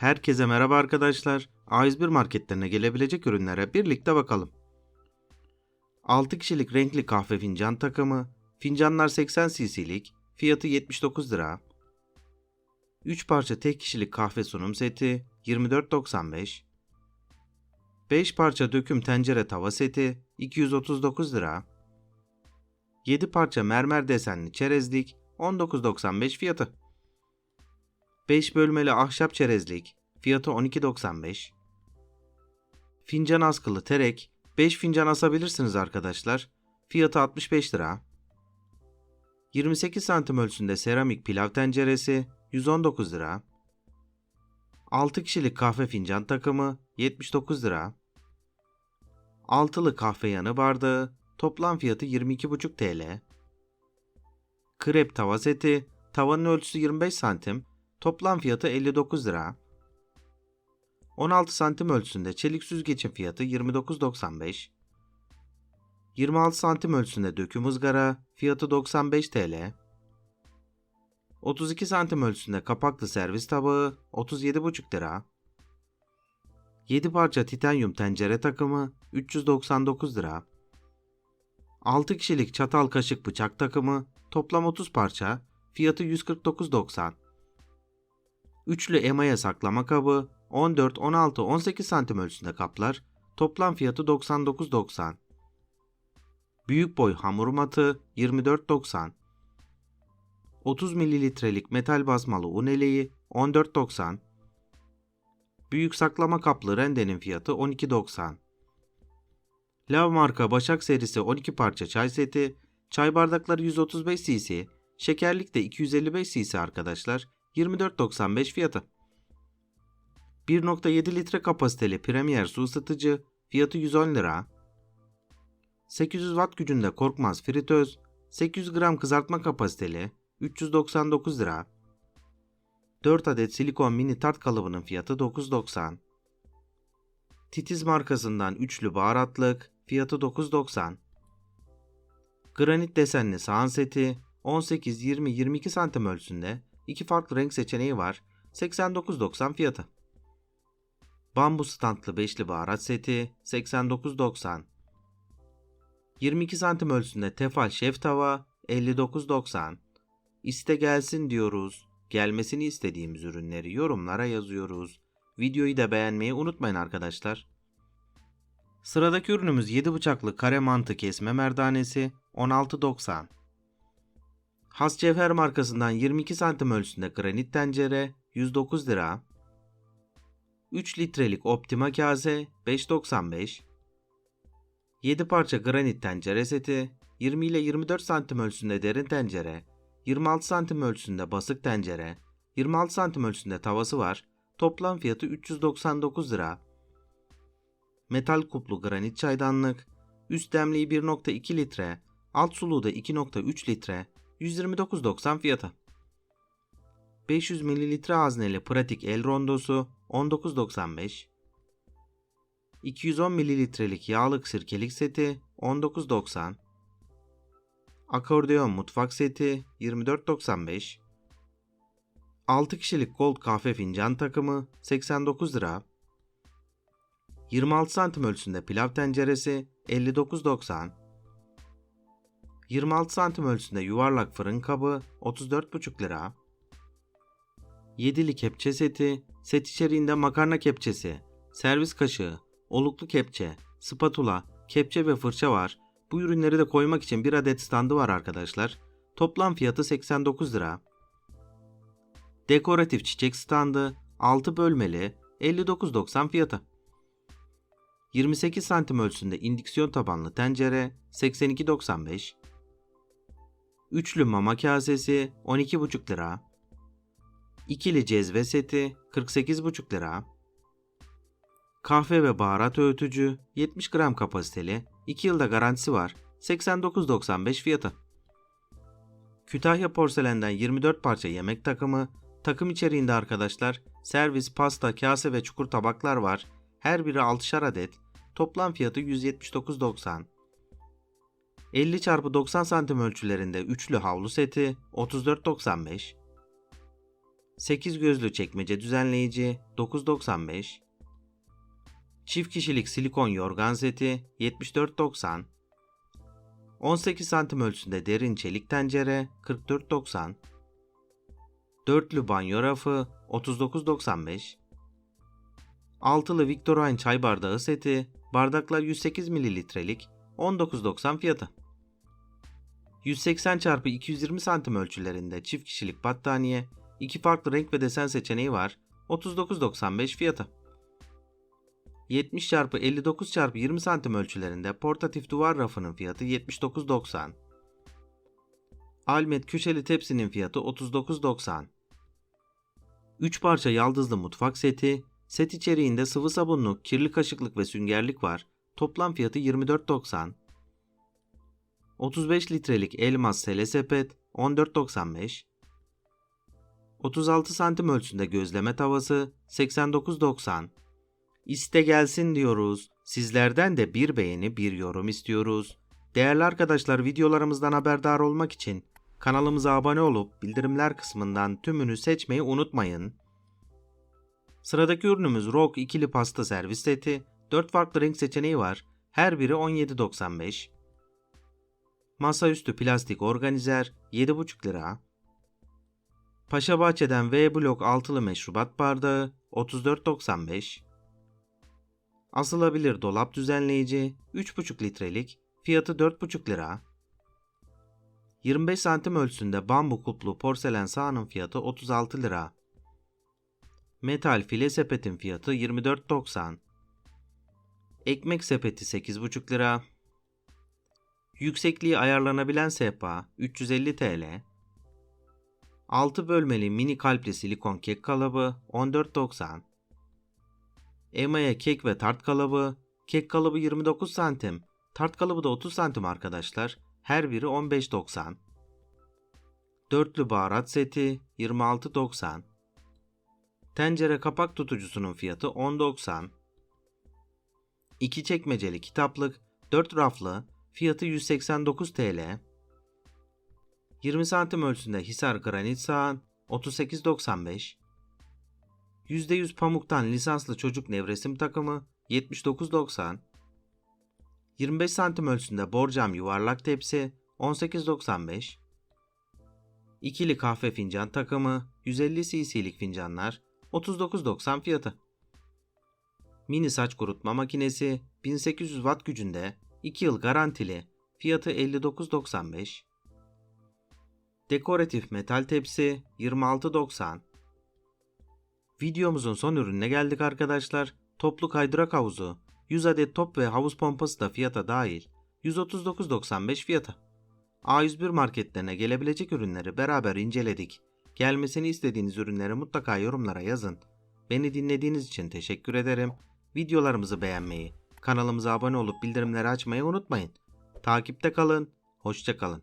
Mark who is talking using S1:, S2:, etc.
S1: Herkese merhaba arkadaşlar. A101 marketlerine gelebilecek ürünlere birlikte bakalım. 6 kişilik renkli kahve fincan takımı, fincanlar 80 cc'lik, fiyatı 79 lira. 3 parça tek kişilik kahve sunum seti 24.95. 5 parça döküm tencere tava seti 239 lira. 7 parça mermer desenli çerezlik 19.95 fiyatı. 5 bölmeli ahşap çerezlik fiyatı 12.95. Fincan askılı terek 5 fincan asabilirsiniz arkadaşlar. Fiyatı 65 lira. 28 santim ölçüsünde seramik pilav tenceresi 119 lira. 6 kişilik kahve fincan takımı 79 lira. Altılı kahve yanı bardağı toplam fiyatı 22,5 TL. Krep tava seti tavanın ölçüsü 25 santim toplam fiyatı 59 lira. 16 santim ölçüsünde çelik süzgecin fiyatı 29.95. 26 santim ölçüsünde döküm ızgara fiyatı 95 TL. 32 santim ölçüsünde kapaklı servis tabağı 37,5 lira. 7 parça titanyum tencere takımı 399 lira. 6 kişilik çatal kaşık bıçak takımı toplam 30 parça fiyatı 149.90. Üçlü emaya saklama kabı 14, 16, 18 santim ölçüsünde kaplar toplam fiyatı 99.90. Büyük boy hamur matı 24.90. 30 mililitrelik metal basmalı un eleği 14.90. Büyük saklama kaplı rendenin fiyatı 12.90. Lav marka Başak serisi 12 parça çay seti, çay bardakları 135 cc, şekerlik de 255 cc arkadaşlar, 24.95 fiyatı. 1.7 litre kapasiteli Premier su ısıtıcı, fiyatı 110 lira. 800 watt gücünde korkmaz fritöz, 800 gram kızartma kapasiteli, 399 lira. 4 adet silikon mini tart kalıbının fiyatı 9.90. Titiz markasından üçlü baharatlık, fiyatı 9.90. Granit desenli sahan seti 18, 20, 22 santim ölçüsünde iki farklı renk seçeneği var. 89.90 fiyatı. Bambu standlı beşli baharat seti 89.90. 22 santim ölçüsünde tefal şef tava 59.90. İste gelsin diyoruz. Gelmesini istediğimiz ürünleri yorumlara yazıyoruz. Videoyu da beğenmeyi unutmayın arkadaşlar. Sıradaki ürünümüz 7 bıçaklı kare mantı kesme merdanesi 16.90. Has Cevher markasından 22 santim ölçüsünde granit tencere 109 lira. 3 litrelik Optima kase 5.95. 7 parça granit tencere seti 20 ile 24 santim ölçüsünde derin tencere 26 santim ölçüsünde basık tencere 26 santim ölçüsünde tavası var. Toplam fiyatı 399 lira. Metal kuplu granit çaydanlık. Üst demliği 1.2 litre. Alt suluğu da 2.3 litre. 129.90 fiyatı. 500 mililitre hazneli pratik el rondosu 19.95. 210 mililitrelik yağlık sirkelik seti 19.90. Akordeon mutfak seti 24.95. 6 kişilik gold kahve fincan takımı 89 lira. 26 santim ölçüsünde pilav tenceresi 59.90. 26 santim ölçüsünde yuvarlak fırın kabı 34,5 lira. 7'li kepçe seti, set içeriğinde makarna kepçesi, servis kaşığı, oluklu kepçe, spatula, kepçe ve fırça var. Bu ürünleri de koymak için bir adet standı var arkadaşlar. Toplam fiyatı 89 lira. Dekoratif çiçek standı 6 bölmeli 59.90 fiyatı. 28 santim ölçüsünde indüksiyon tabanlı tencere 82.95. Üçlü mama kasesi 12,5 lira. İkili cezve seti 48,5 lira. Kahve ve baharat öğütücü 70 gram kapasiteli 2 yılda garantisi var 89.95 fiyatı. Kütahya porselenden 24 parça yemek takımı takım içeriğinde arkadaşlar servis, pasta, kase ve çukur tabaklar var. Her biri 6'şar adet. Toplam fiyatı 179.90. 50 x 90 santim ölçülerinde üçlü havlu seti 34.95. 8 gözlü çekmece düzenleyici 9.95 Çift kişilik silikon yorgan seti 74.90 18 santim ölçüsünde derin çelik tencere 44.90 Dörtlü banyo rafı 39.95 Altılı Victorine çay bardağı seti bardaklar 108 mililitrelik 19.90 fiyatı 180 x 220 santim ölçülerinde çift kişilik battaniye, iki farklı renk ve desen seçeneği var. 39.95 fiyatı. 70 x 59 x 20 santim ölçülerinde portatif duvar rafının fiyatı 79.90. Almet köşeli tepsinin fiyatı 39.90. 3 parça yaldızlı mutfak seti, set içeriğinde sıvı sabunluk, kirli kaşıklık ve süngerlik var. Toplam fiyatı 24.90. 35 litrelik elmas sele sepet 14.95 36 santim ölçüsünde gözleme tavası 89.90 İste gelsin diyoruz. Sizlerden de bir beğeni bir yorum istiyoruz. Değerli arkadaşlar videolarımızdan haberdar olmak için kanalımıza abone olup bildirimler kısmından tümünü seçmeyi unutmayın. Sıradaki ürünümüz Rock ikili pasta servis seti. 4 farklı renk seçeneği var. Her biri 17.95. Masaüstü plastik organizer 7,5 lira. Paşa Bahçe'den V blok altılı meşrubat bardağı 34.95. Asılabilir dolap düzenleyici 3,5 litrelik fiyatı 4,5 lira. 25 santim ölçüsünde bambu kuplu porselen sahanın fiyatı 36 lira. Metal file sepetin fiyatı 24.90. Ekmek sepeti 8,5 lira. Yüksekliği ayarlanabilen sehpa 350 TL. 6 bölmeli mini kalpli silikon kek kalıbı 14.90. Emaya kek ve tart kalıbı. Kek kalıbı 29 santim. Tart kalıbı da 30 santim arkadaşlar. Her biri 15.90. Dörtlü baharat seti 26.90. Tencere kapak tutucusunun fiyatı 10.90. 2 çekmeceli kitaplık 4 raflı Fiyatı 189 TL. 20 santim ölçüsünde Hisar granit sağan 38.95. %100 pamuktan lisanslı çocuk nevresim takımı 79.90. 25 santim ölçüsünde borcam yuvarlak tepsi 18.95. İkili kahve fincan takımı 150 cc'lik fincanlar 39.90 fiyatı. Mini saç kurutma makinesi 1800 watt gücünde 2 yıl garantili. Fiyatı 59.95. Dekoratif metal tepsi 26.90. Videomuzun son ürününe geldik arkadaşlar. Toplu kaydırak havuzu. 100 adet top ve havuz pompası da fiyata dahil. 139.95 fiyatı. A101 marketlerine gelebilecek ürünleri beraber inceledik. Gelmesini istediğiniz ürünleri mutlaka yorumlara yazın. Beni dinlediğiniz için teşekkür ederim. Videolarımızı beğenmeyi, Kanalımıza abone olup bildirimleri açmayı unutmayın. Takipte kalın, hoşça kalın.